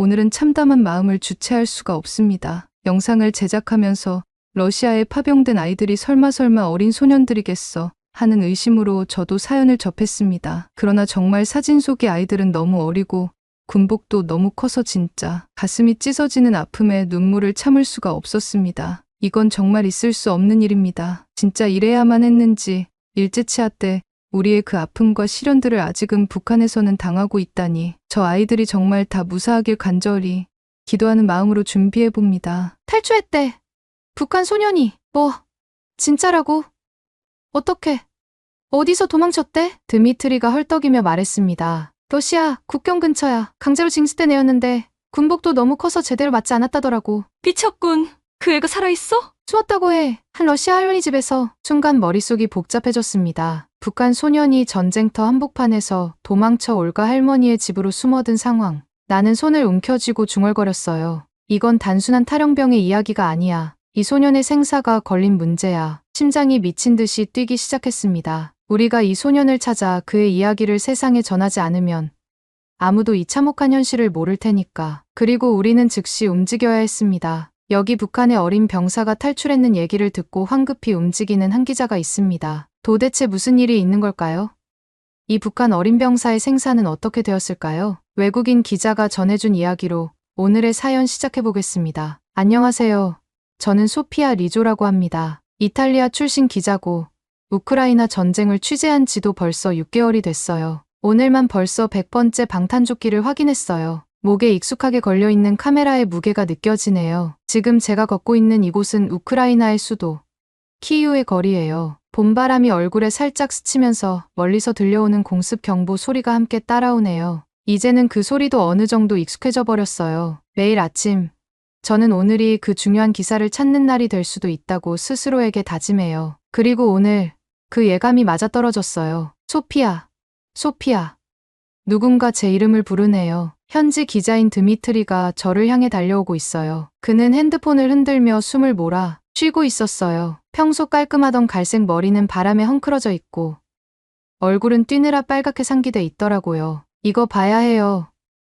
오늘은 참담한 마음을 주체할 수가 없습니다. 영상을 제작하면서 러시아에 파병된 아이들이 설마 설마 어린 소년들이겠어 하는 의심으로 저도 사연을 접했습니다. 그러나 정말 사진 속의 아이들은 너무 어리고 군복도 너무 커서 진짜 가슴이 찢어지는 아픔에 눈물을 참을 수가 없었습니다. 이건 정말 있을 수 없는 일입니다. 진짜 이래야만 했는지 일제치하 때 우리의 그 아픔과 시련들을 아직은 북한에서는 당하고 있다니 저 아이들이 정말 다 무사하길 간절히 기도하는 마음으로 준비해 봅니다. 탈주했대. 북한 소년이 뭐 진짜라고? 어떻게? 어디서 도망쳤대? 드미트리가 헐떡이며 말했습니다. 러시아 국경 근처야. 강제로 징수된 애였는데 군복도 너무 커서 제대로 맞지 않았다더라고. 미쳤군. 그 애가 살아있어? 추웠다고 해. 한 러시아 할머니 집에서 순간 머릿속이 복잡해졌습니다. 북한 소년이 전쟁터 한복판에서 도망쳐 올가 할머니의 집으로 숨어든 상황. 나는 손을 움켜쥐고 중얼거렸어요. 이건 단순한 탈영병의 이야기가 아니야. 이 소년의 생사가 걸린 문제야. 심장이 미친 듯이 뛰기 시작했습니다. 우리가 이 소년을 찾아 그의 이야기를 세상에 전하지 않으면 아무도 이 참혹한 현실을 모를 테니까. 그리고 우리는 즉시 움직여야 했습니다. 여기 북한의 어린 병사가 탈출했는 얘기를 듣고 황급히 움직이는 한 기자가 있습니다. 도대체 무슨 일이 있는 걸까요? 이 북한 어린 병사의 생사는 어떻게 되었을까요? 외국인 기자가 전해준 이야기로 오늘의 사연 시작해보겠습니다. 안녕하세요. 저는 소피아 리조라고 합니다. 이탈리아 출신 기자고 우크라이나 전쟁을 취재한 지도 벌써 6개월이 됐어요. 오늘만 벌써 100번째 방탄조끼를 확인했어요. 목에 익숙하게 걸려있는 카메라의 무게가 느껴지네요. 지금 제가 걷고 있는 이곳은 우크라이나의 수도 키이우의 거리예요. 봄바람이 얼굴에 살짝 스치면서 멀리서 들려오는 공습 경보 소리가 함께 따라오네요. 이제는 그 소리도 어느 정도 익숙해져 버렸어요. 매일 아침 저는 오늘이 그 중요한 기사를 찾는 날이 될 수도 있다고 스스로에게 다짐해요. 그리고 오늘 그 예감이 맞아떨어졌어요. 소피아, 소피아. 누군가 제 이름을 부르네요. 현지 기자인 드미트리가 저를 향해 달려오고 있어요. 그는 핸드폰을 흔들며 숨을 몰아 쉬고 있었어요. 평소 깔끔하던 갈색 머리는 바람에 헝클어져 있고 얼굴은 뛰느라 빨갛게 상기돼 있더라고요. 이거 봐야 해요.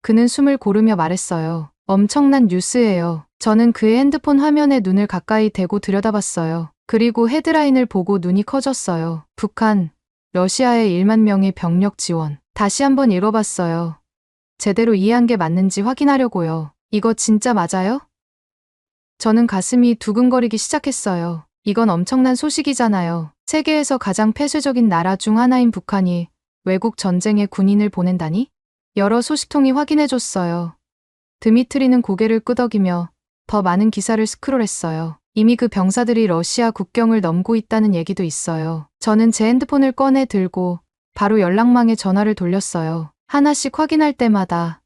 그는 숨을 고르며 말했어요. 엄청난 뉴스예요. 저는 그의 핸드폰 화면에 눈을 가까이 대고 들여다봤어요. 그리고 헤드라인을 보고 눈이 커졌어요. 북한, 러시아의 1만 명의 병력 지원. 다시 한번 읽어봤어요. 제대로 이해한 게 맞는지 확인하려고요. 이거 진짜 맞아요? 저는 가슴이 두근거리기 시작했어요. 이건 엄청난 소식이잖아요. 세계에서 가장 폐쇄적인 나라 중 하나인 북한이 외국 전쟁에 군인을 보낸다니? 여러 소식통이 확인해줬어요. 드미트리는 고개를 끄덕이며 더 많은 기사를 스크롤했어요. 이미 그 병사들이 러시아 국경을 넘고 있다는 얘기도 있어요. 저는 제 핸드폰을 꺼내 들고 바로 연락망에 전화를 돌렸어요. 하나씩 확인할 때마다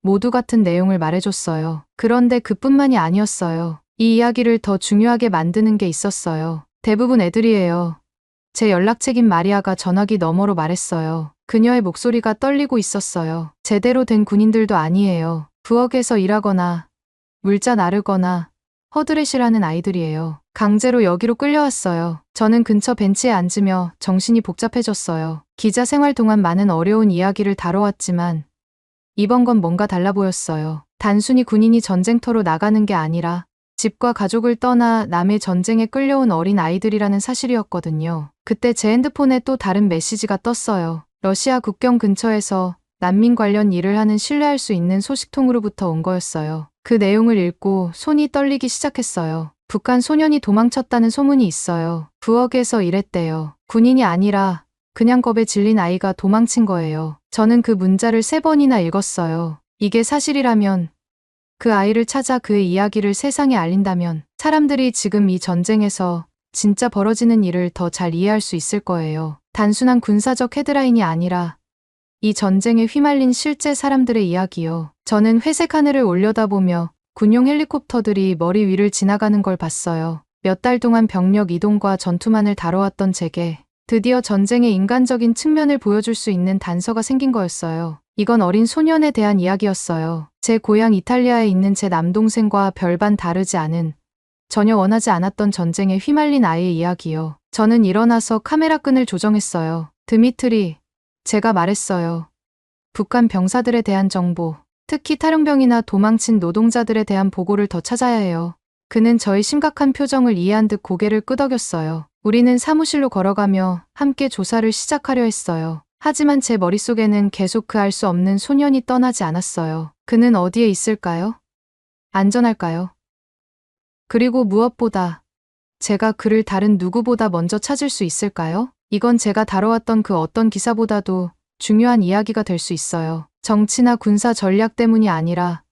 모두 같은 내용을 말해줬어요. 그런데 그뿐만이 아니었어요. 이 이야기를 더 중요하게 만드는 게 있었어요. 대부분 애들이에요. 제 연락책인 마리아가 전화기 너머로 말했어요. 그녀의 목소리가 떨리고 있었어요. 제대로 된 군인들도 아니에요. 부엌에서 일하거나 물자 나르거나 허드렛이라는 아이들이에요. 강제로 여기로 끌려왔어요. 저는 근처 벤치에 앉으며 정신이 복잡해졌어요. 기자 생활 동안 많은 어려운 이야기를 다뤄왔지만 이번 건 뭔가 달라 보였어요. 단순히 군인이 전쟁터로 나가는 게 아니라 집과 가족을 떠나 남의 전쟁에 끌려온 어린 아이들이라는 사실이었거든요. 그때 제 핸드폰에 또 다른 메시지가 떴어요. 러시아 국경 근처에서 난민 관련 일을 하는 신뢰할 수 있는 소식통으로부터 온 거였어요. 그 내용을 읽고 손이 떨리기 시작했어요. 북한 소년이 도망쳤다는 소문이 있어요. 부엌에서 일했대요. 군인이 아니라 그냥 겁에 질린 아이가 도망친 거예요. 저는 그 문자를 세 번이나 읽었어요. 이게 사실이라면 그 아이를 찾아 그의 이야기를 세상에 알린다면 사람들이 지금 이 전쟁에서 진짜 벌어지는 일을 더 잘 이해할 수 있을 거예요. 단순한 군사적 헤드라인이 아니라 이 전쟁에 휘말린 실제 사람들의 이야기요. 저는 회색 하늘을 올려다보며 군용 헬리콥터들이 머리 위를 지나가는 걸 봤어요. 몇 달 동안 병력 이동과 전투만을 다뤄왔던 제게 드디어 전쟁의 인간적인 측면을 보여줄 수 있는 단서가 생긴 거였어요. 이건 어린 소년에 대한 이야기였어요. 제 고향 이탈리아에 있는 제 남동생과 별반 다르지 않은 전혀 원하지 않았던 전쟁에 휘말린 아이의 이야기요. 저는 일어나서 카메라 끈을 조정했어요. 드미트리, 제가 말했어요. 북한 병사들에 대한 정보, 특히 탈영병이나 도망친 노동자들에 대한 보고를 더 찾아야 해요. 그는 저의 심각한 표정을 이해한 듯 고개를 끄덕였어요. 우리는 사무실로 걸어가며 함께 조사를 시작하려 했어요. 하지만 제 머릿속에는 계속 그 알 수 없는 소년이 떠나지 않았어요. 그는 어디에 있을까요? 안전할까요? 그리고 무엇보다 제가 그를 다른 누구보다 먼저 찾을 수 있을까요? 이건 제가 다뤄왔던 그 어떤 기사보다도 중요한 이야기가 될 수 있어요. 정치나 군사 전략 때문이 아니라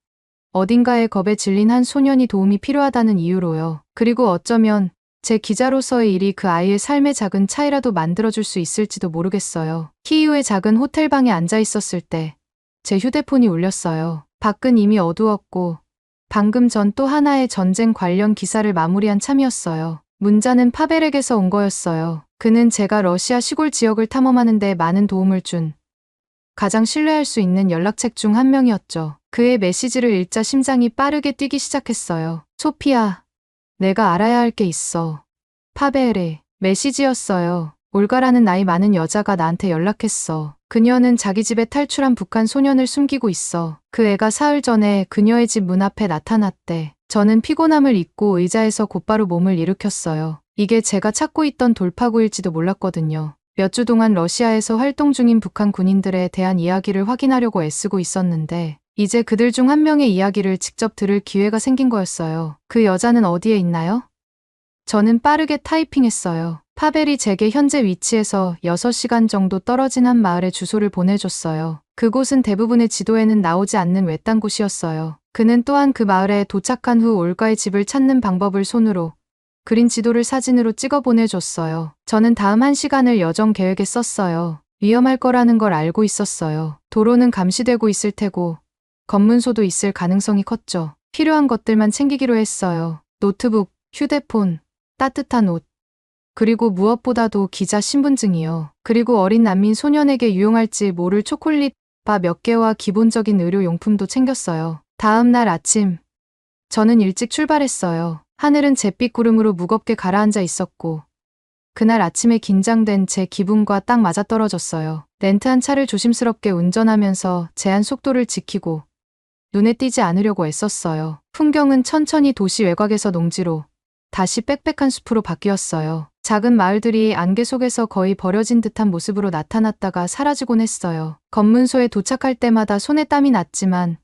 어딘가에 겁에 질린 한 소년이 도움이 필요하다는 이유로요. 그리고 어쩌면 제 기자로서의 일이 그 아이의 삶의 작은 차이라도 만들어줄 수 있을지도 모르겠어요. 키이우의 작은 호텔방에 앉아 있었을 때 제 휴대폰이 울렸어요. 밖은 이미 어두웠고 방금 전 또 하나의 전쟁 관련 기사를 마무리한 참이었어요. 문자는 파벨에게서 온 거였어요. 그는 제가 러시아 시골 지역을 탐험하는데 많은 도움을 준 가장 신뢰할 수 있는 연락책 중 한 명이었죠. 그의 메시지를 읽자 심장이 빠르게 뛰기 시작했어요. 소피아, 내가 알아야 할 게 있어. 파벨의 메시지였어요. 올가라는 나이 많은 여자가 나한테 연락했어. 그녀는 자기 집에 탈출한 북한 소년을 숨기고 있어. 그 애가 사흘 전에 그녀의 집 문 앞에 나타났대. 저는 피곤함을 잊고 의자에서 곧바로 몸을 일으켰어요. 이게 제가 찾고 있던 돌파구일지도 몰랐거든요. 몇 주 동안 러시아에서 활동 중인 북한 군인들에 대한 이야기를 확인하려고 애쓰고 있었는데, 이제 그들 중 한 명의 이야기를 직접 들을 기회가 생긴 거였어요. 그 여자는 어디에 있나요? 저는 빠르게 타이핑했어요. 파벨이 제게 현재 위치에서 6시간 정도 떨어진 한 마을의 주소를 보내줬어요. 그곳은 대부분의 지도에는 나오지 않는 외딴 곳이었어요. 그는 또한 그 마을에 도착한 후 올가의 집을 찾는 방법을 손으로 그린 지도를 사진으로 찍어 보내줬어요. 저는 다음 한 시간을 여정 계획에 썼어요. 위험할 거라는 걸 알고 있었어요. 도로는 감시되고 있을 테고 검문소도 있을 가능성이 컸죠. 필요한 것들만 챙기기로 했어요. 노트북, 휴대폰, 따뜻한 옷, 그리고 무엇보다도 기자 신분증이요. 그리고 어린 난민 소년에게 유용할지 모를 초콜릿 바 몇 개와 기본적인 의료용품도 챙겼어요. 다음 날 아침, 저는 일찍 출발했어요. 하늘은 잿빛 구름으로 무겁게 가라앉아 있었고, 그날 아침에 긴장된 제 기분과 딱 맞아떨어졌어요. 렌트한 차를 조심스럽게 운전하면서 제한 속도를 지키고, 눈에 띄지 않으려고 애썼어요. 풍경은 천천히 도시 외곽에서 농지로, 다시 빽빽한 숲으로 바뀌었어요. 작은 마을들이 안개 속에서 거의 버려진 듯한 모습으로 나타났다가 사라지곤 했어요. 검문소에 도착할 때마다 손에 땀이 났지만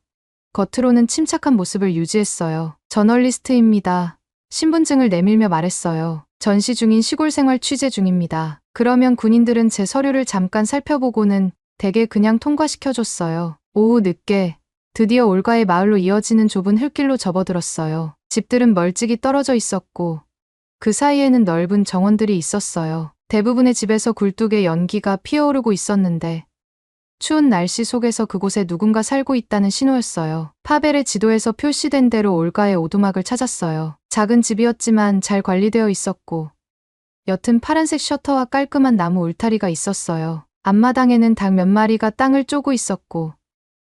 겉으로는 침착한 모습을 유지했어요. 저널리스트입니다. 신분증을 내밀며 말했어요. 전시 중인 시골 생활 취재 중입니다. 그러면 군인들은 제 서류를 잠깐 살펴보고는 대개 그냥 통과시켜줬어요. 오후 늦게 드디어 올가의 마을로 이어지는 좁은 흙길로 접어들었어요. 집들은 멀찍이 떨어져 있었고 그 사이에는 넓은 정원들이 있었어요. 대부분의 집에서 굴뚝에 연기가 피어오르고 있었는데 추운 날씨 속에서 그곳에 누군가 살고 있다는 신호였어요. 파벨의 지도에서 표시된 대로 올가의 오두막을 찾았어요. 작은 집이었지만 잘 관리되어 있었고 옅은 파란색 셔터와 깔끔한 나무 울타리가 있었어요. 앞마당에는 닭 몇 마리가 땅을 쪼고 있었고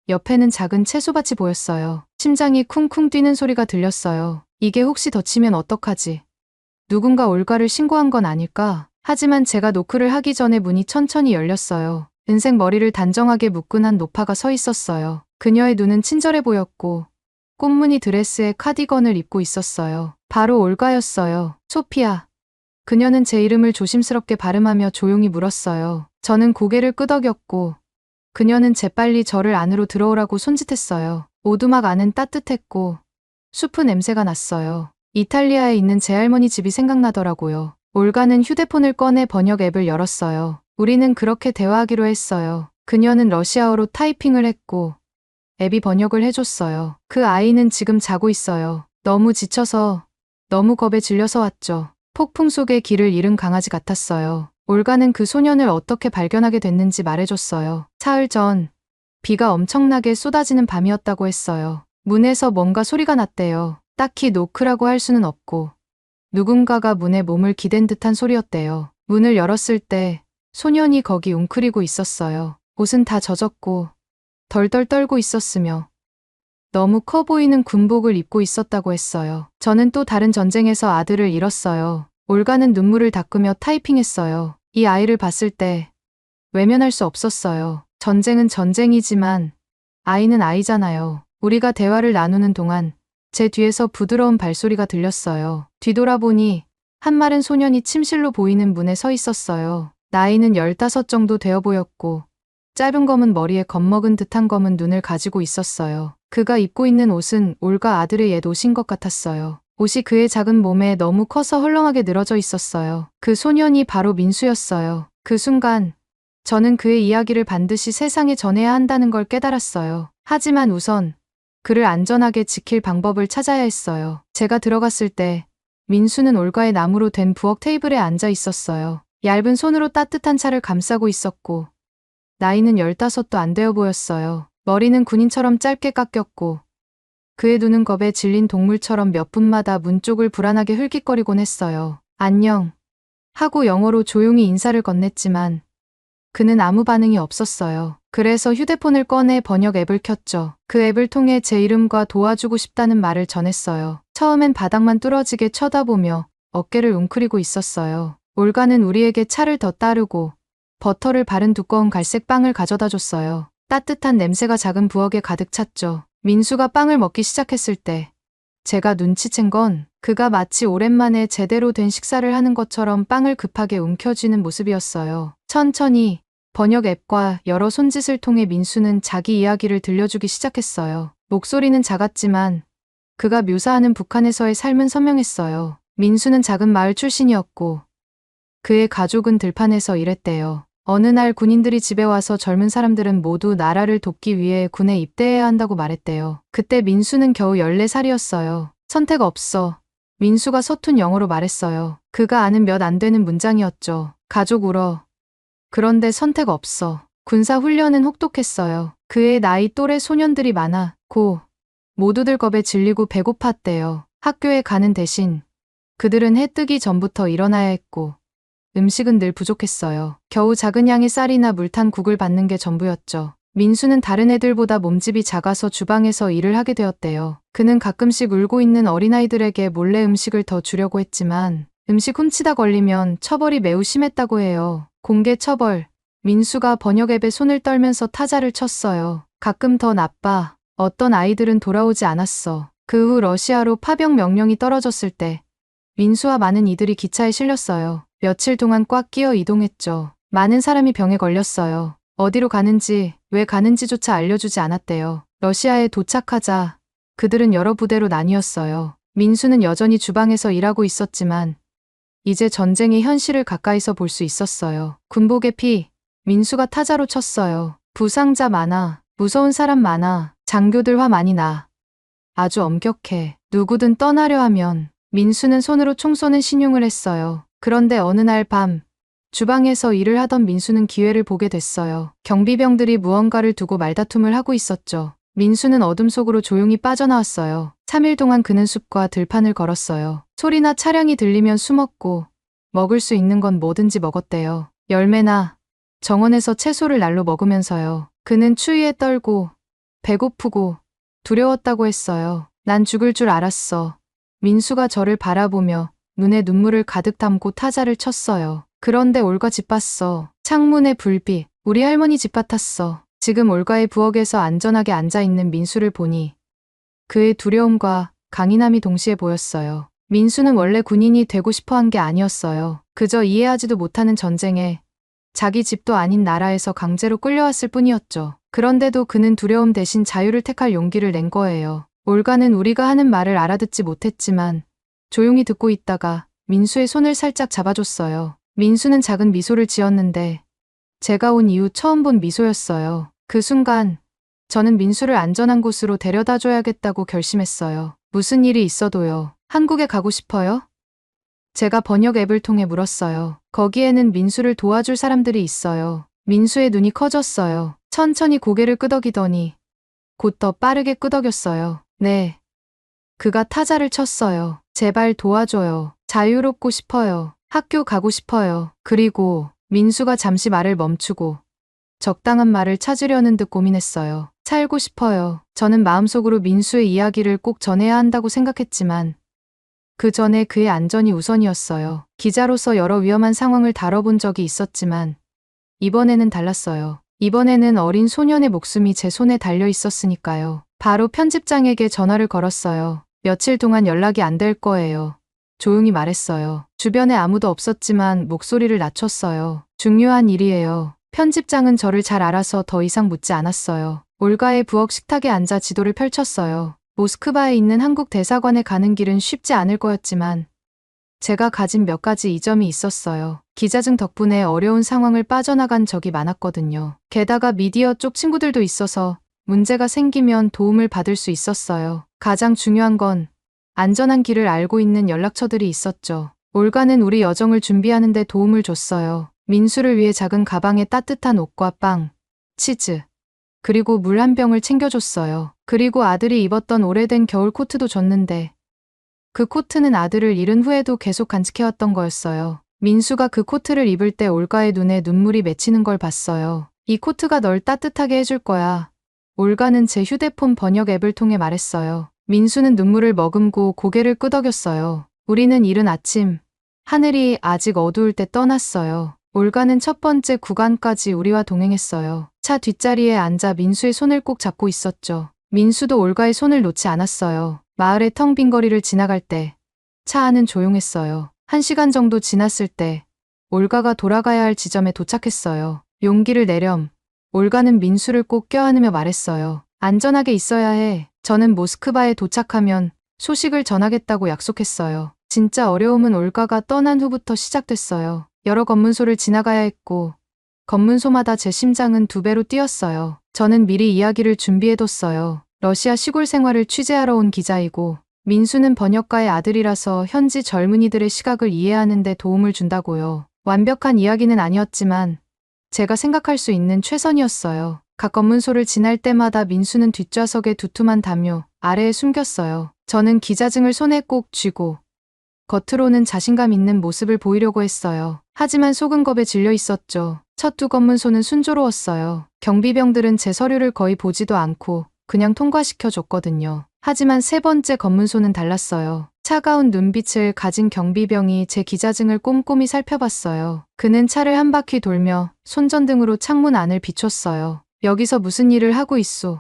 옆에는 작은 채소밭이 보였어요. 심장이 쿵쿵 뛰는 소리가 들렸어요. 이게 혹시 덧치면 어떡하지? 누군가 올가를 신고한 건 아닐까? 하지만 제가 노크를 하기 전에 문이 천천히 열렸어요. 은색 머리를 단정하게 묶은 한 노파가 서 있었어요. 그녀의 눈은 친절해 보였고 꽃무늬 드레스에 카디건을 입고 있었어요. 바로 올가였어요. 소피아. 그녀는 제 이름을 조심스럽게 발음하며 조용히 물었어요. 저는 고개를 끄덕였고 그녀는 재빨리 저를 안으로 들어오라고 손짓했어요. 오두막 안은 따뜻했고 숲은 냄새가 났어요. 이탈리아에 있는 제 할머니 집이 생각나더라고요. 올가는 휴대폰을 꺼내 번역 앱을 열었어요. 우리는 그렇게 대화하기로 했어요. 그녀는 러시아어로 타이핑을 했고 앱이 번역을 해줬어요. 그 아이는 지금 자고 있어요. 너무 지쳐서 너무 겁에 질려서 왔죠. 폭풍 속에 길을 잃은 강아지 같았어요. 올가는 그 소년을 어떻게 발견하게 됐는지 말해줬어요. 사흘 전 비가 엄청나게 쏟아지는 밤이었다고 했어요. 문에서 뭔가 소리가 났대요. 딱히 노크라고 할 수는 없고 누군가가 문에 몸을 기댄 듯한 소리였대요. 문을 열었을 때 소년이 거기 웅크리고 있었어요. 옷은 다 젖었고 덜덜 떨고 있었으며 너무 커 보이는 군복을 입고 있었다고 했어요. 저는 또 다른 전쟁에서 아들을 잃었어요. 올가는 눈물을 닦으며 타이핑했어요. 이 아이를 봤을 때 외면할 수 없었어요. 전쟁은 전쟁이지만 아이는 아이잖아요. 우리가 대화를 나누는 동안 제 뒤에서 부드러운 발소리가 들렸어요. 뒤돌아보니 한 마른 소년이 침실로 보이는 문에 서 있었어요. 나이는 15 정도 되어 보였고 짧은 검은 머리에 겁먹은 듯한 검은 눈을 가지고 있었어요. 그가 입고 있는 옷은 올가 아들의 옛 옷인 것 같았어요. 옷이 그의 작은 몸에 너무 커서 헐렁하게 늘어져 있었어요. 그 소년이 바로 민수였어요. 그 순간 저는 그의 이야기를 반드시 세상에 전해야 한다는 걸 깨달았어요. 하지만 우선 그를 안전하게 지킬 방법을 찾아야 했어요. 제가 들어갔을 때 민수는 올가의 나무로 된 부엌 테이블에 앉아 있었어요. 얇은 손으로 따뜻한 차를 감싸고 있었고 나이는 15도 안 되어 보였어요. 머리는 군인처럼 짧게 깎였고 그의 눈은 겁에 질린 동물처럼 몇 분마다 문 쪽을 불안하게 흘깃거리곤 했어요. 안녕. 하고 영어로 조용히 인사를 건넸지만 그는 아무 반응이 없었어요. 그래서 휴대폰을 꺼내 번역 앱을 켰죠. 그 앱을 통해 제 이름과 도와주고 싶다는 말을 전했어요. 처음엔 바닥만 뚫어지게 쳐다보며 어깨를 웅크리고 있었어요. 올가는 우리에게 차를 더 따르고 버터를 바른 두꺼운 갈색 빵을 가져다 줬어요. 따뜻한 냄새가 작은 부엌에 가득 찼죠. 민수가 빵을 먹기 시작했을 때 제가 눈치챈 건 그가 마치 오랜만에 제대로 된 식사를 하는 것처럼 빵을 급하게 움켜쥐는 모습이었어요. 천천히 번역 앱과 여러 손짓을 통해 민수는 자기 이야기를 들려주기 시작했어요. 목소리는 작았지만 그가 묘사하는 북한에서의 삶은 선명했어요. 민수는 작은 마을 출신이었고 그의 가족은 들판에서 일했대요. 어느 날 군인들이 집에 와서 젊은 사람들은 모두 나라를 돕기 위해 군에 입대해야 한다고 말했대요. 그때 민수는 겨우 14살이었어요. 선택 없어. 민수가 서툰 영어로 말했어요. 그가 아는 몇 안 되는 문장이었죠. 가족 울어. 그런데 선택 없어. 군사 훈련은 혹독했어요. 그의 나이 또래 소년들이 많아 고 모두들 겁에 질리고 배고팠대요. 학교에 가는 대신 그들은 해 뜨기 전부터 일어나야 했고 음식은 늘 부족했어요. 겨우 작은 양의 쌀이나 물탄 국을 받는 게 전부였죠. 민수는 다른 애들보다 몸집이 작아서 주방에서 일을 하게 되었대요. 그는 가끔씩 울고 있는 어린아이들에게 몰래 음식을 더 주려고 했지만 음식 훔치다 걸리면 처벌이 매우 심했다고 해요. 공개 처벌. 민수가 번역 앱에 손을 떨면서 타자를 쳤어요. 가끔 더 나빠. 어떤 아이들은 돌아오지 않았어. 그 후 러시아로 파병 명령이 떨어졌을 때 민수와 많은 이들이 기차에 실렸어요. 며칠 동안 꽉 끼어 이동했죠. 많은 사람이 병에 걸렸어요. 어디로 가는지, 왜 가는지조차 알려주지 않았대요. 러시아에 도착하자 그들은 여러 부대로 나뉘었어요. 민수는 여전히 주방에서 일하고 있었지만 이제 전쟁의 현실을 가까이서 볼 수 있었어요. 군복의 피, 민수가 타자로 쳤어요. 부상자 많아, 무서운 사람 많아, 장교들 화 많이 나. 아주 엄격해. 누구든 떠나려 하면 민수는 손으로 총 쏘는 신용을 했어요. 그런데 어느 날 밤, 주방에서 일을 하던 민수는 기회를 보게 됐어요. 경비병들이 무언가를 두고 말다툼을 하고 있었죠. 민수는 어둠 속으로 조용히 빠져나왔어요. 3일 동안 그는 숲과 들판을 걸었어요. 소리나 차량이 들리면 숨었고, 먹을 수 있는 건 뭐든지 먹었대요. 열매나 정원에서 채소를 날로 먹으면서요. 그는 추위에 떨고, 배고프고, 두려웠다고 했어요. 난 죽을 줄 알았어. 민수가 저를 바라보며 눈에 눈물을 가득 담고 타자를 쳤어요. 그런데 올가 집 봤어. 창문에 불빛. 우리 할머니 집 같았어. 지금 올가의 부엌에서 안전하게 앉아있는 민수를 보니 그의 두려움과 강인함이 동시에 보였어요. 민수는 원래 군인이 되고 싶어 한 게 아니었어요. 그저 이해하지도 못하는 전쟁에 자기 집도 아닌 나라에서 강제로 끌려왔을 뿐이었죠. 그런데도 그는 두려움 대신 자유를 택할 용기를 낸 거예요. 올가는 우리가 하는 말을 알아듣지 못했지만 조용히 듣고 있다가 민수의 손을 살짝 잡아줬어요. 민수는 작은 미소를 지었는데 제가 온 이후 처음 본 미소였어요. 그 순간 저는 민수를 안전한 곳으로 데려다 줘야겠다고 결심했어요. 무슨 일이 있어도요. 한국에 가고 싶어요? 제가 번역 앱을 통해 물었어요. 거기에는 민수를 도와줄 사람들이 있어요. 민수의 눈이 커졌어요. 천천히 고개를 끄덕이더니 곧 더 빠르게 끄덕였어요. 네. 그가 타자를 쳤어요. 제발 도와줘요. 자유롭고 싶어요. 학교 가고 싶어요. 그리고 민수가 잠시 말을 멈추고 적당한 말을 찾으려는 듯 고민했어요. 살고 싶어요. 저는 마음속으로 민수의 이야기를 꼭 전해야 한다고 생각했지만 그 전에 그의 안전이 우선이었어요. 기자로서 여러 위험한 상황을 다뤄본 적이 있었지만 이번에는 달랐어요. 이번에는 어린 소년의 목숨이 제 손에 달려 있었으니까요. 바로 편집장에게 전화를 걸었어요. 며칠 동안 연락이 안 될 거예요. 조용히 말했어요. 주변에 아무도 없었지만 목소리를 낮췄어요. 중요한 일이에요. 편집장은 저를 잘 알아서 더 이상 묻지 않았어요. 올가의 부엌 식탁에 앉아 지도를 펼쳤어요. 모스크바에 있는 한국 대사관에 가는 길은 쉽지 않을 거였지만 제가 가진 몇 가지 이점이 있었어요. 기자증 덕분에 어려운 상황을 빠져나간 적이 많았거든요. 게다가 미디어 쪽 친구들도 있어서 문제가 생기면 도움을 받을 수 있었어요. 가장 중요한 건 안전한 길을 알고 있는 연락처들이 있었죠. 올가는 우리 여정을 준비하는 데 도움을 줬어요. 민수를 위해 작은 가방에 따뜻한 옷과 빵, 치즈, 그리고 물 한 병을 챙겨줬어요. 그리고 아들이 입었던 오래된 겨울 코트도 줬는데 그 코트는 아들을 잃은 후에도 계속 간직해왔던 거였어요. 민수가 그 코트를 입을 때 올가의 눈에 눈물이 맺히는 걸 봤어요. 이 코트가 널 따뜻하게 해줄 거야. 올가는 제 휴대폰 번역 앱을 통해 말했어요. 민수는 눈물을 머금고 고개를 끄덕였어요. 우리는 이른 아침, 하늘이 아직 어두울 때 떠났어요. 올가는 첫 번째 구간까지 우리와 동행했어요. 차 뒷자리에 앉아 민수의 손을 꼭 잡고 있었죠. 민수도 올가의 손을 놓지 않았어요. 마을의 텅 빈 거리를 지나갈 때 차 안은 조용했어요. 한 시간 정도 지났을 때 올가가 돌아가야 할 지점에 도착했어요. 용기를 내렴. 올가는 민수를 꼭 껴안으며 말했어요. 안전하게 있어야 해. 저는 모스크바에 도착하면 소식을 전하겠다고 약속했어요. 진짜 어려움은 올가가 떠난 후부터 시작됐어요. 여러 검문소를 지나가야 했고 검문소마다 제 심장은 두 배로 뛰었어요. 저는 미리 이야기를 준비해뒀어요. 러시아 시골 생활을 취재하러 온 기자이고 민수는 번역가의 아들이라서 현지 젊은이들의 시각을 이해하는 데 도움을 준다고요. 완벽한 이야기는 아니었지만 제가 생각할 수 있는 최선이었어요. 각 검문소를 지날 때마다 민수는 뒷좌석에 두툼한 담요 아래에 숨겼어요. 저는 기자증을 손에 꼭 쥐고 겉으로는 자신감 있는 모습을 보이려고 했어요. 하지만 속은 겁에 질려 있었죠. 첫 두 검문소는 순조로웠어요. 경비병들은 제 서류를 거의 보지도 않고 그냥 통과시켜 줬거든요. 하지만 세 번째 검문소는 달랐어요. 차가운 눈빛을 가진 경비병이 제 기자증을 꼼꼼히 살펴봤어요. 그는 차를 한 바퀴 돌며 손전등으로 창문 안을 비췄어요. 여기서 무슨 일을 하고 있소?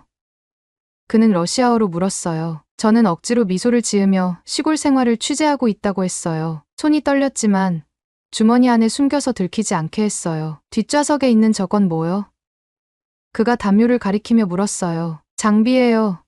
그는 러시아어로 물었어요. 저는 억지로 미소를 지으며 시골 생활을 취재하고 있다고 했어요. 손이 떨렸지만 주머니 안에 숨겨서 들키지 않게 했어요. 뒷좌석에 있는 저건 뭐요? 그가 담요를 가리키며 물었어요. 장비예요.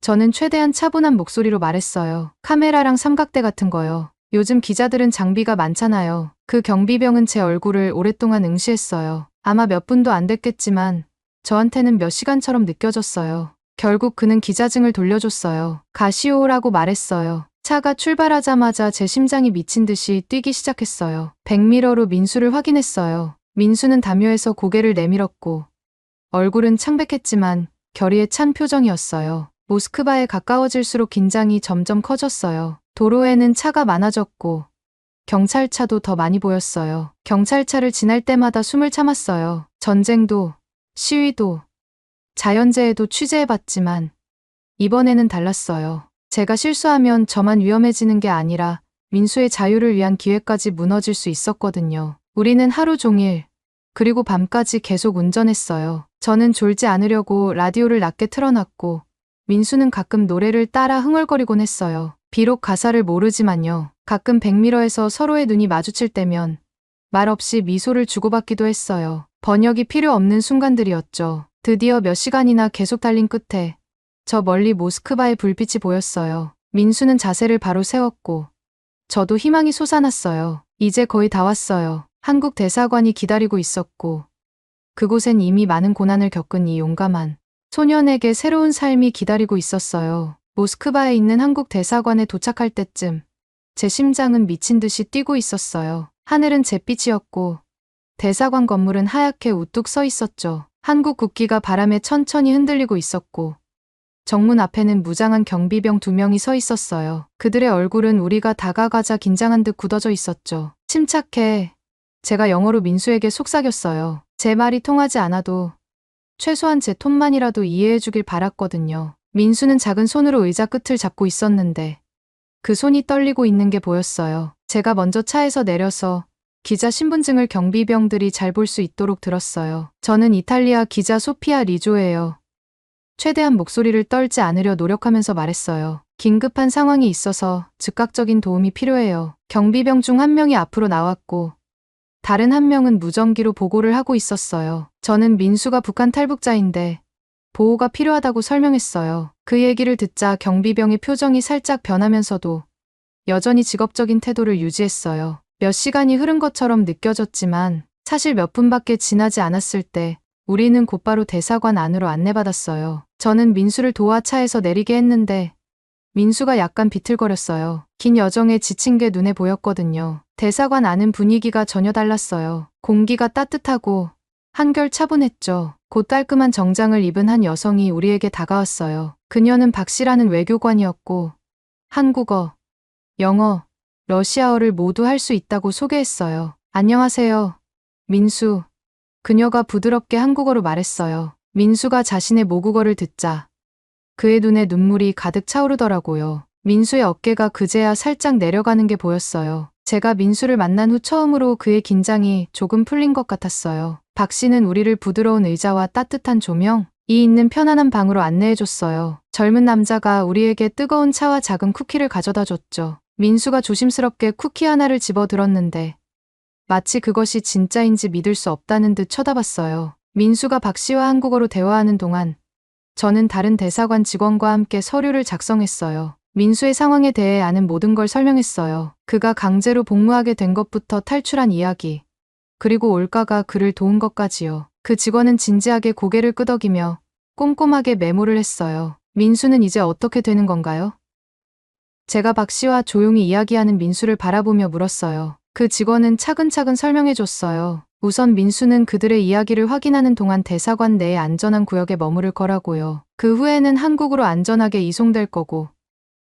저는 최대한 차분한 목소리로 말했어요. 카메라랑 삼각대 같은 거요. 요즘 기자들은 장비가 많잖아요. 그 경비병은 제 얼굴을 오랫동안 응시했어요. 아마 몇 분도 안 됐겠지만 저한테는 몇 시간처럼 느껴졌어요. 결국 그는 기자증을 돌려줬어요. 가시오라고 말했어요. 차가 출발하자마자 제 심장이 미친 듯이 뛰기 시작했어요. 백미러로 민수를 확인했어요. 민수는 담요에서 고개를 내밀었고 얼굴은 창백했지만 결의에 찬 표정이었어요. 모스크바에 가까워질수록 긴장이 점점 커졌어요. 도로에는 차가 많아졌고 경찰차도 더 많이 보였어요. 경찰차를 지날 때마다 숨을 참았어요. 전쟁도 시위도 자연재해도 취재해봤지만 이번에는 달랐어요. 제가 실수하면 저만 위험해지는 게 아니라 민수의 자유를 위한 기회까지 무너질 수 있었거든요. 우리는 하루 종일 그리고 밤까지 계속 운전했어요. 저는 졸지 않으려고 라디오를 낮게 틀어놨고 민수는 가끔 노래를 따라 흥얼거리곤 했어요. 비록 가사를 모르지만요. 가끔 백미러에서 서로의 눈이 마주칠 때면 말없이 미소를 주고받기도 했어요. 번역이 필요 없는 순간들이었죠. 드디어 몇 시간이나 계속 달린 끝에 저 멀리 모스크바의 불빛이 보였어요. 민수는 자세를 바로 세웠고 저도 희망이 솟아났어요. 이제 거의 다 왔어요. 한국 대사관이 기다리고 있었고 그곳엔 이미 많은 고난을 겪은 이 용감한 소년에게 새로운 삶이 기다리고 있었어요. 모스크바에 있는 한국 대사관에 도착할 때쯤 제 심장은 미친 듯이 뛰고 있었어요. 하늘은 잿빛이었고 대사관 건물은 하얗게 우뚝 서 있었죠. 한국 국기가 바람에 천천히 흔들리고 있었고 정문 앞에는 무장한 경비병 두 명이 서 있었어요. 그들의 얼굴은 우리가 다가가자 긴장한 듯 굳어져 있었죠. 침착해. 제가 영어로 민수에게 속삭였어요. 제 말이 통하지 않아도 최소한 제 톤만이라도 이해해 주길 바랐거든요. 민수는 작은 손으로 의자 끝을 잡고 있었는데 그 손이 떨리고 있는 게 보였어요. 제가 먼저 차에서 내려서 기자 신분증을 경비병들이 잘 볼 수 있도록 들었어요. 저는 이탈리아 기자 소피아 리조예요. 최대한 목소리를 떨지 않으려 노력하면서 말했어요. 긴급한 상황이 있어서 즉각적인 도움이 필요해요. 경비병 중 한 명이 앞으로 나왔고, 다른 한 명은 무전기로 보고를 하고 있었어요. 저는 민수가 북한 탈북자인데, 보호가 필요하다고 설명했어요. 그 얘기를 듣자 경비병의 표정이 살짝 변하면서도 여전히 직업적인 태도를 유지했어요. 몇 시간이 흐른 것처럼 느껴졌지만 사실 몇 분밖에 지나지 않았을 때 우리는 곧바로 대사관 안으로 안내받았어요. 저는 민수를 도와 차에서 내리게 했는데 민수가 약간 비틀거렸어요. 긴 여정에 지친 게 눈에 보였거든요. 대사관 안은 분위기가 전혀 달랐어요. 공기가 따뜻하고 한결 차분했죠. 곧 깔끔한 정장을 입은 한 여성이 우리에게 다가왔어요. 그녀는 박씨라는 외교관이었고 한국어, 영어, 러시아어를 모두 할 수 있다고 소개했어요. 안녕하세요. 민수. 그녀가 부드럽게 한국어로 말했어요. 민수가 자신의 모국어를 듣자 그의 눈에 눈물이 가득 차오르더라고요. 민수의 어깨가 그제야 살짝 내려가는 게 보였어요. 제가 민수를 만난 후 처음으로 그의 긴장이 조금 풀린 것 같았어요. 박 씨는 우리를 부드러운 의자와 따뜻한 조명, 이 있는 편안한 방으로 안내해줬어요. 젊은 남자가 우리에게 뜨거운 차와 작은 쿠키를 가져다 줬죠. 민수가 조심스럽게 쿠키 하나를 집어 들었는데 마치 그것이 진짜인지 믿을 수 없다는 듯 쳐다봤어요. 민수가 박 씨와 한국어로 대화하는 동안 저는 다른 대사관 직원과 함께 서류를 작성했어요. 민수의 상황에 대해 아는 모든 걸 설명했어요. 그가 강제로 복무하게 된 것부터 탈출한 이야기. 그리고 올가가 그를 도운 것까지요. 그 직원은 진지하게 고개를 끄덕이며 꼼꼼하게 메모를 했어요. 민수는 이제 어떻게 되는 건가요? 제가 박 씨와 조용히 이야기하는 민수를 바라보며 물었어요. 그 직원은 차근차근 설명해 줬어요. 우선 민수는 그들의 이야기를 확인하는 동안 대사관 내의 안전한 구역에 머무를 거라고요. 그 후에는 한국으로 안전하게 이송될 거고,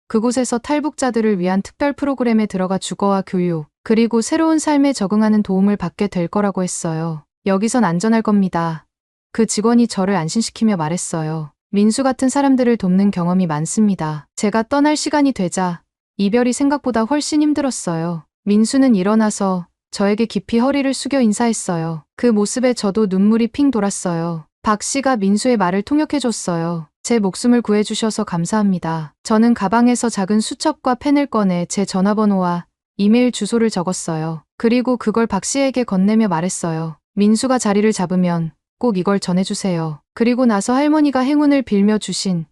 그곳에서 탈북자들을 위한 특별 프로그램에 들어가 주거와 교육, 그리고 새로운 삶에 적응하는 도움을 받게 될 거라고 했어요. 여기선 안전할 겁니다. 그 직원이 저를 안심시키며 말했어요. 민수 같은 사람들을 돕는 경험이 많습니다. 제가 떠날 시간이 되자 이별이 생각보다 훨씬 힘들었어요. 민수는 일어나서 저에게 깊이 허리를 숙여 인사했어요. 그 모습에 저도 눈물이 핑 돌았어요. 박 씨가 민수의 말을 통역해줬어요. 제 목숨을 구해주셔서 감사합니다. 저는 가방에서 작은 수첩과 펜을 꺼내 제 전화번호와 이메일 주소를 적었어요. 그리고 그걸 박 씨에게 건네며 말했어요. 민수가 자리를 잡으면 꼭 이걸 전해주세요. 그리고 나서 할머니가 행운을 빌며 주신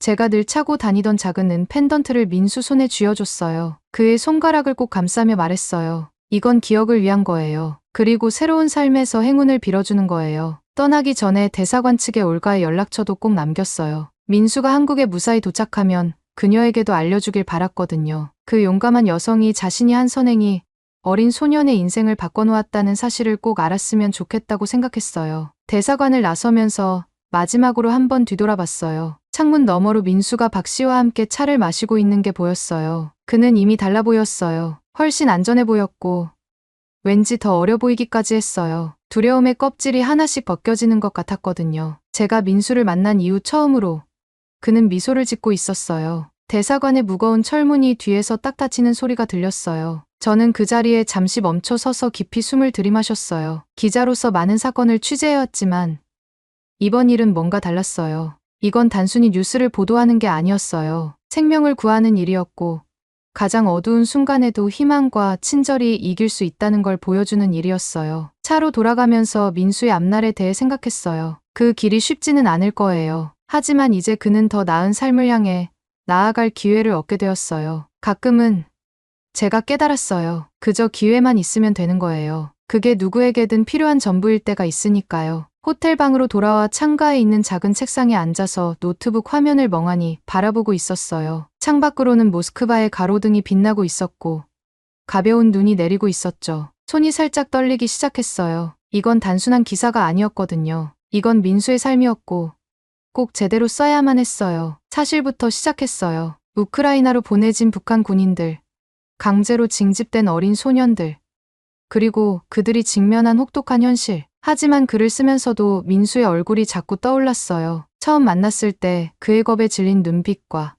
제가 늘 차고 다니던 작은 은 펜던트를 민수 손에 쥐어줬어요. 그의 손가락을 꼭 감싸며 말했어요. 이건 기억을 위한 거예요. 그리고 새로운 삶에서 행운을 빌어주는 거예요. 떠나기 전에 대사관 측의 올가의 연락처도 꼭 남겼어요. 민수가 한국에 무사히 도착하면 그녀에게도 알려주길 바랐거든요. 그 용감한 여성이 자신이 한 선행이 어린 소년의 인생을 바꿔놓았다는 사실을 꼭 알았으면 좋겠다고 생각했어요. 대사관을 나서면서 마지막으로 한 번 뒤돌아봤어요. 창문 너머로 민수가 박 씨와 함께 차를 마시고 있는 게 보였어요. 그는 이미 달라 보였어요. 훨씬 안전해 보였고, 왠지 더 어려 보이기까지 했어요. 두려움의 껍질이 하나씩 벗겨지는 것 같았거든요. 제가 민수를 만난 이후 처음으로 그는 미소를 짓고 있었어요. 대사관의 무거운 철문이 뒤에서 딱 닫히는 소리가 들렸어요. 저는 그 자리에 잠시 멈춰 서서 깊이 숨을 들이마셨어요. 기자로서 많은 사건을 취재해왔지만 이번 일은 뭔가 달랐어요. 이건 단순히 뉴스를 보도하는 게 아니었어요. 생명을 구하는 일이었고 가장 어두운 순간에도 희망과 친절이 이길 수 있다는 걸 보여주는 일이었어요. 차로 돌아가면서 민수의 앞날에 대해 생각했어요. 그 길이 쉽지는 않을 거예요. 하지만 이제 그는 더 나은 삶을 향해 나아갈 기회를 얻게 되었어요. 가끔은 제가 깨달았어요. 그저 기회만 있으면 되는 거예요. 그게 누구에게든 필요한 전부일 때가 있으니까요. 호텔 방으로 돌아와 창가에 있는 작은 책상에 앉아서 노트북 화면을 멍하니 바라보고 있었어요. 창밖으로는 모스크바의 가로등이 빛나고 있었고 가벼운 눈이 내리고 있었죠. 손이 살짝 떨리기 시작했어요. 이건 단순한 기사가 아니었거든요. 이건 민수의 삶이었고 꼭 제대로 써야만 했어요. 사실부터 시작했어요. 우크라이나로 보내진 북한 군인들, 강제로 징집된 어린 소년들, 그리고 그들이 직면한 혹독한 현실. 하지만 글을 쓰면서도 민수의 얼굴이 자꾸 떠올랐어요. 처음 만났을 때 그의 겁에 질린 눈빛과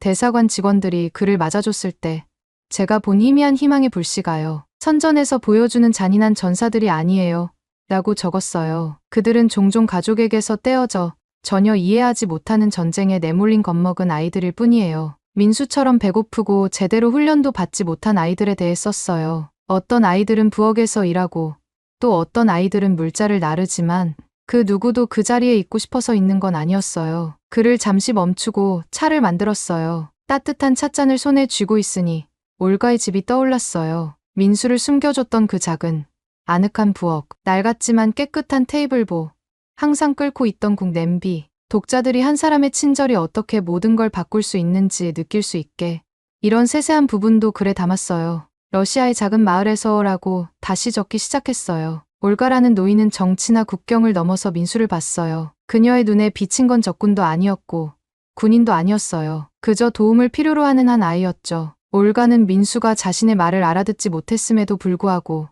대사관 직원들이 그를 맞아줬을 때 제가 본 희미한 희망의 불씨가요. 선전에서 보여주는 잔인한 전사들이 아니에요. 라고 적었어요. 그들은 종종 가족에게서 떼어져 전혀 이해하지 못하는 전쟁에 내몰린 겁먹은 아이들일 뿐이에요. 민수처럼 배고프고 제대로 훈련도 받지 못한 아이들에 대해 썼어요. 어떤 아이들은 부엌에서 일하고 또 어떤 아이들은 물자를 나르지만 그 누구도 그 자리에 있고 싶어서 있는 건 아니었어요. 그를 잠시 멈추고 차를 만들었어요. 따뜻한 찻잔을 손에 쥐고 있으니 올가의 집이 떠올랐어요. 민수를 숨겨줬던 그 작은 아늑한 부엌, 낡았지만 깨끗한 테이블보, 항상 끓고 있던 국 냄비, 독자들이 한 사람의 친절이 어떻게 모든 걸 바꿀 수 있는지 느낄 수 있게 이런 세세한 부분도 글에 담았어요. 러시아의 작은 마을에서라고 다시 적기 시작했어요. 올가라는 노인은 정치나 국경을 넘어서 민수를 봤어요. 그녀의 눈에 비친 건 적군도 아니었고 군인도 아니었어요. 그저 도움을 필요로 하는 한 아이였죠. 올가는 민수가 자신의 말을 알아듣지 못했음에도 불구하고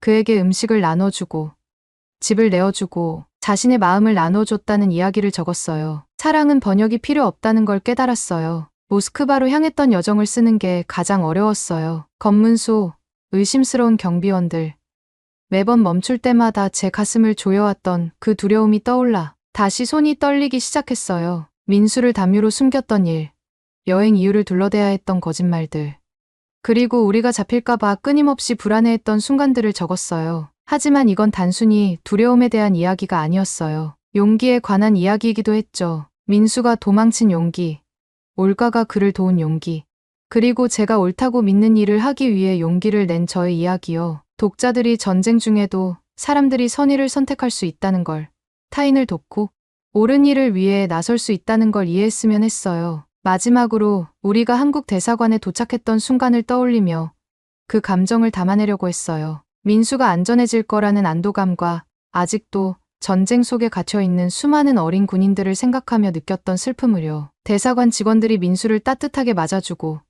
그에게 음식을 나눠주고 집을 내어주고 자신의 마음을 나눠줬다는 이야기를 적었어요. 사랑은 번역이 필요 없다는 걸 깨달았어요. 모스크바로 향했던 여정을 쓰는 게 가장 어려웠어요. 검문소, 의심스러운 경비원들. 매번 멈출 때마다 제 가슴을 조여왔던 그 두려움이 떠올라 다시 손이 떨리기 시작했어요. 민수를 담요로 숨겼던 일, 여행 이유를 둘러대야 했던 거짓말들. 그리고 우리가 잡힐까봐 끊임없이 불안해했던 순간들을 적었어요. 하지만 이건 단순히 두려움에 대한 이야기가 아니었어요. 용기에 관한 이야기이기도 했죠. 민수가 도망친 용기, 올가가 그를 도운 용기, 그리고 제가 옳다고 믿는 일을 하기 위해 용기를 낸 저의 이야기요. 독자들이 전쟁 중에도 사람들이 선의를 선택할 수 있다는 걸, 타인을 돕고 옳은 일을 위해 나설 수 있다는 걸 이해했으면 했어요. 마지막으로 우리가 한국 대사관에 도착했던 순간을 떠올리며 그 감정을 담아내려고 했어요. 민수가 안전해질 거라는 안도감과 아직도 전쟁 속에 갇혀 있는 수많은 어린 군인들을 생각하며 느꼈던 슬픔을요. 대사관 직원들이 민수를 따뜻하게 맞아주고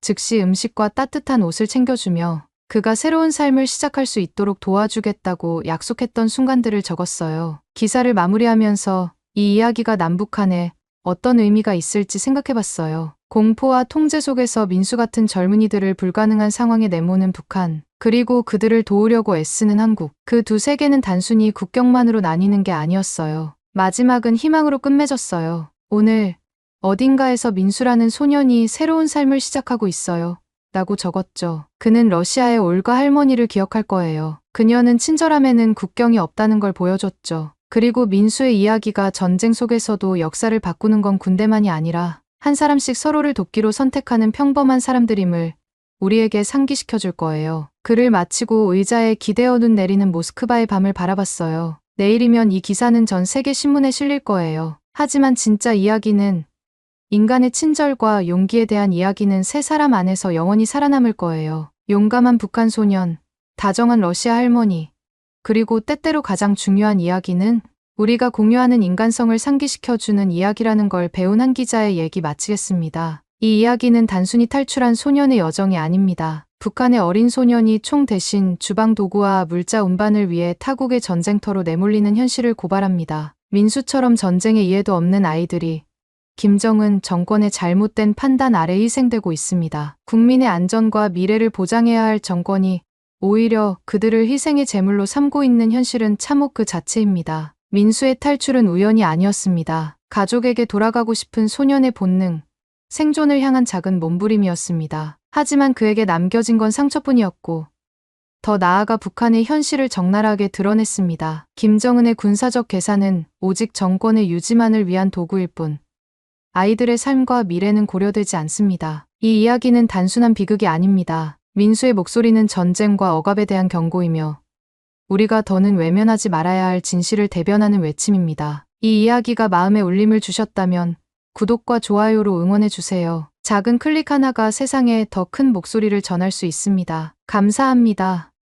즉시 음식과 따뜻한 옷을 챙겨주며 그가 새로운 삶을 시작할 수 있도록 도와주겠다고 약속했던 순간들을 적었어요. 기사를 마무리하면서 이 이야기가 남북한에 어떤 의미가 있을지 생각해봤어요. 공포와 통제 속에서 민수 같은 젊은이들을 불가능한 상황에 내모는 북한, 그리고 그들을 도우려고 애쓰는 한국. 그 두 세계는 단순히 국경만으로 나뉘는 게 아니었어요. 마지막은 희망으로 끝맺었어요. 오늘 어딘가에서 민수라는 소년이 새로운 삶을 시작하고 있어요. 라고 적었죠. 그는 러시아의 올가 할머니를 기억할 거예요. 그녀는 친절함에는 국경이 없다는 걸 보여줬죠. 그리고 민수의 이야기가 전쟁 속에서도 역사를 바꾸는 건 군대만이 아니라 한 사람씩 서로를 돕기로 선택하는 평범한 사람들임을 우리에게 상기시켜 줄 거예요. 글을 마치고 의자에 기대어 눈 내리는 모스크바의 밤을 바라봤어요. 내일이면 이 기사는 전 세계 신문에 실릴 거예요. 하지만 진짜 이야기는 인간의 친절과 용기에 대한 이야기는 세 사람 안에서 영원히 살아남을 거예요. 용감한 북한 소년, 다정한 러시아 할머니, 그리고 때때로 가장 중요한 이야기는 우리가 공유하는 인간성을 상기시켜주는 이야기라는 걸 배운 한 기자의 얘기 마치겠습니다. 이 이야기는 단순히 탈출한 소년의 여정이 아닙니다. 북한의 어린 소년이 총 대신 주방 도구와 물자 운반을 위해 타국의 전쟁터로 내몰리는 현실을 고발합니다. 민수처럼 전쟁에 이해도 없는 아이들이 김정은 정권의 잘못된 판단 아래 희생되고 있습니다. 국민의 안전과 미래를 보장해야 할 정권이 오히려 그들을 희생의 제물로 삼고 있는 현실은 참혹 그 자체입니다. 민수의 탈출은 우연이 아니었습니다. 가족에게 돌아가고 싶은 소년의 본능, 생존을 향한 작은 몸부림이었습니다. 하지만 그에게 남겨진 건 상처뿐이었고, 더 나아가 북한의 현실을 적나라하게 드러냈습니다. 김정은의 군사적 계산은 오직 정권의 유지만을 위한 도구일 뿐, 아이들의 삶과 미래는 고려되지 않습니다. 이 이야기는 단순한 비극이 아닙니다. 민수의 목소리는 전쟁과 억압에 대한 경고이며 우리가 더는 외면하지 말아야 할 진실을 대변하는 외침입니다. 이 이야기가 마음에 울림을 주셨다면 구독과 좋아요로 응원해 주세요. 작은 클릭 하나가 세상에 더 큰 목소리를 전할 수 있습니다. 감사합니다.